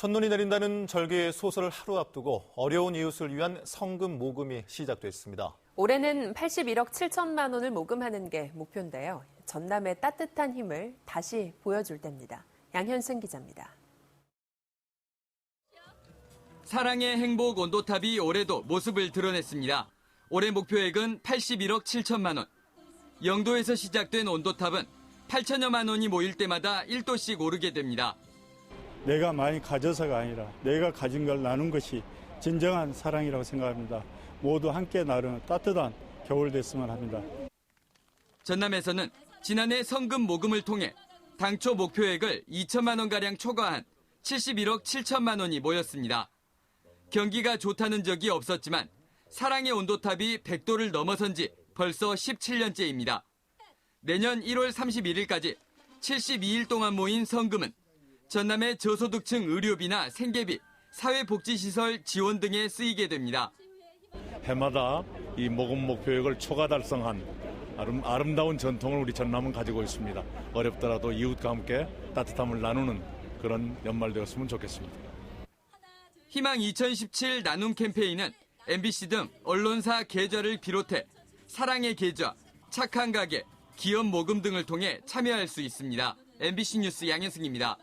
첫눈이 내린다는 절기의 소설을 하루 앞두고 어려운 이웃을 위한 성금 모금이 시작됐습니다. 올해는 81억 7천만 원을 모금하는 게 목표인데요. 전남의 따뜻한 힘을 다시 보여줄 때입니다. 양현승 기자입니다. 사랑의 행복 온도탑이 올해도 모습을 드러냈습니다. 올해 목표액은 81억 7천만 원. 영도에서 시작된 온도탑은 8천여만 원이 모일 때마다 1도씩 오르게 됩니다. 내가 많이 가져서가 아니라 내가 가진 걸 나눈 것이 진정한 사랑이라고 생각합니다. 모두 함께 나누는 따뜻한 겨울 됐으면 합니다. 전남에서는 지난해 성금 모금을 통해 당초 목표액을 2천만 원가량 초과한 71억 7천만 원이 모였습니다. 경기가 좋다는 적이 없었지만 사랑의 온도탑이 100도를 넘어선 지 벌써 17년째입니다. 내년 1월 31일까지 72일 동안 모인 성금은 전남의 저소득층 의료비나 생계비, 사회복지시설 지원 등에 쓰이게 됩니다. 해마다 이 모금 목표액을 초과 달성한 아름, 아름 다운 전통을 우리 전남은 가지고 있습니다. 어렵더라도 이웃과 함께 따뜻함을 나누는 그런 연말 되었으면 좋겠습니다. 희망 2017 나눔 캠페인은 MBC 등 언론사 계좌를 비롯해 사랑의 계좌, 착한 가게, 기업 모금 등을 통해 참여할 수 있습니다. MBC 뉴스 양현승입니다.